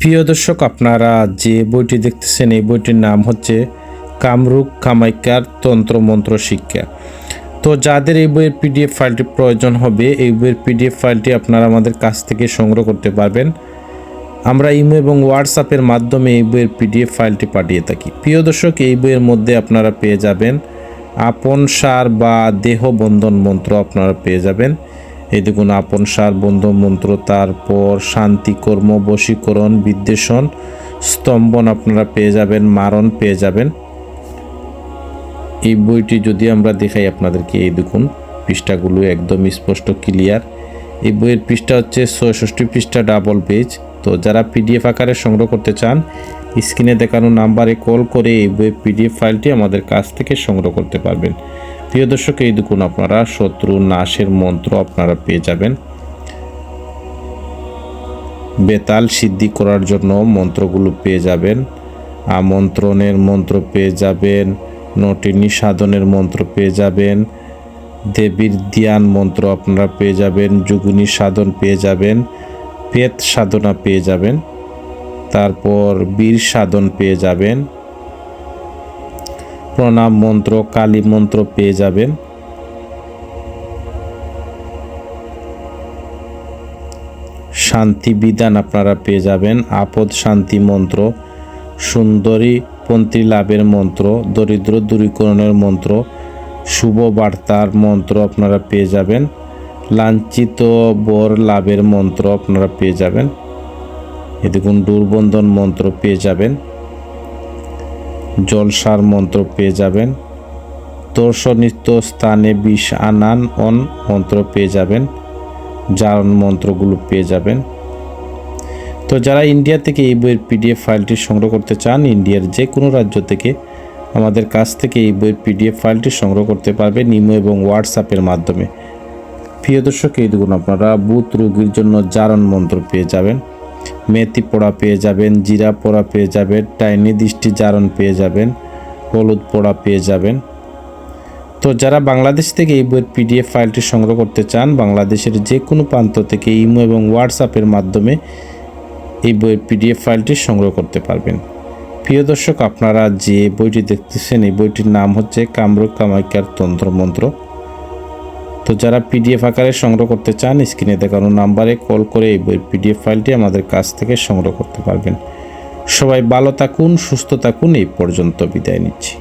প্রিয় দর্শক, আপনারা যে বইটি দেখতেছেন, এই বইটির নাম হচ্ছে কামরূপ কামাইকার তন্ত্র মন্ত্র শিক্ষা। তো যাদের এই বইয়ের পিডিএফ ফাইলটি প্রয়োজন হবে, এই বইয়ের পিডিএফ ফাইলটি আপনারা আমাদের কাছ থেকে সংগ্রহ করতে পারবেন। আমরা ইমো এবং হোয়াটসঅ্যাপের মাধ্যমে এই বইয়ের পিডিএফ ফাইলটি পাঠিয়ে থাকি। প্রিয় দর্শক, এই বইয়ের মধ্যে আপনারা পেয়ে যাবেন আপন সার বা দেহ বন্ধন মন্ত্র আপনারা পেয়ে যাবেন। দেখুন আপন সার বন্ধন মন্ত্র, তারপর শান্তি কর্ম, বশীকরণ, বিদ্বেষণ, স্তম্ভন আপনারা পেয়ে যাবেন, মারণ পেয়ে যাবেন। এই বইটি যদি আমরা দেখাই আপনাদেরকে এই দেখুন পৃষ্ঠাগুলো একদম স্পষ্ট, ক্লিয়ার। এই বইয়ের পৃষ্ঠা হচ্ছে ছয়ষট্টি পৃষ্ঠা ডাবল পেজ। তো যারা পিডিএফ আকারে সংগ্রহ করতে চান, স্ক্রিনে দেখানো নাম্বারে কল করে এই বইয়ের পিডিএফ ফাইলটি আমাদের কাছ থেকে সংগ্রহ করতে পারবেন। প্রিয় দর্শক, এই দেখুন আপনারা শত্রু নাশের মন্ত্র আপনারা পেয়ে যাবেন। বেতাল সিদ্ধি করার জন্য মন্ত্রগুলো পেয়ে যাবেন। আমন্ত্রণের মন্ত্র পেয়ে যাবেন নটিনী সাধনের মন্ত্র পেয়ে যাবেন, দেবীর ধ্যান মন্ত্র আপনারা পেয়ে যাবেন যুগুনি সাধন পেয়ে যাবেন, পেত সাধনা পেয়ে যাবেন, তারপর বীর সাধন পেয়ে যাবেন প্রণাম মন্ত্র, কালী মন্ত্র পেয়ে যাবেন। শান্তি বিধান আপনারা পেয়ে যাবেন। আপদ শান্তি মন্ত্র, সুন্দরী পন্থী লাভের মন্ত্র, দরিদ্র দূরীকরণের মন্ত্র, শুভ বার্তার মন্ত্র আপনারা পেয়ে যাবেন। লাঞ্ছিত বর লাভের মন্ত্র আপনারা পেয়ে যাবেন। এ দেখুন দুর্বন্ধন মন্ত্র পেয়ে যাবেন। জলসার মন্ত্র পেয়ে যাবেন। দর্শনিত স্থানে বিষ আনান অন মন্ত্র পেয়ে যাবেন। জারণ মন্ত্রগুলো পেয়ে যাবেন। তো যারা ইন্ডিয়া থেকে এই বইয়ের পিডিএফ ফাইলটি সংগ্রহ করতে চান, ইন্ডিয়ার যে কোনো রাজ্য থেকে আমাদের কাছ থেকে এই বইয়ের পিডিএফ ফাইলটি সংগ্রহ করতে পারবেন ইমো এবং হোয়াটসঅ্যাপের মাধ্যমে। প্রিয় দর্শক, এই দেখুন আপনারা বুথ রোগীর জন্য জারণ মন্ত্র পেয়ে যাবেন। মেথি পোড়া পেয়ে যাবেন, জিরা পোড়া পেয়ে যাবেন, টাইনি দৃষ্টি জারণ পেয়ে যাবেন, হলুদ পোড়া পেয়ে যাবেন। তো যারা বাংলাদেশ থেকে এই বইয়ের পিডিএফ ফাইলটি সংগ্রহ করতে চান, বাংলাদেশের যে কোনো প্রান্ত থেকে ইমো এবং হোয়াটসঅ্যাপের মাধ্যমে এই বইয়ের পিডিএফ ফাইলটি সংগ্রহ করতে পারবেন। প্রিয় দর্শক, আপনারা যে বইটি দেখতেছেন, এই বইটির নাম হচ্ছে কামরূপ কামাইকার তন্ত্রমন্ত্র। তো যারা পিডিএফ আকারে সংগ্রহ করতে চান স্ক্রিনে দেখানো নাম্বারে কল করে এই বইয়ের পিডিএফ ফাইলটি আমাদের কাছ থেকে সংগ্রহ করতে পারবেন। সবাই ভালো থাকুন, সুস্থ থাকুন, এই পর্যন্ত বিদায় নিচ্ছি।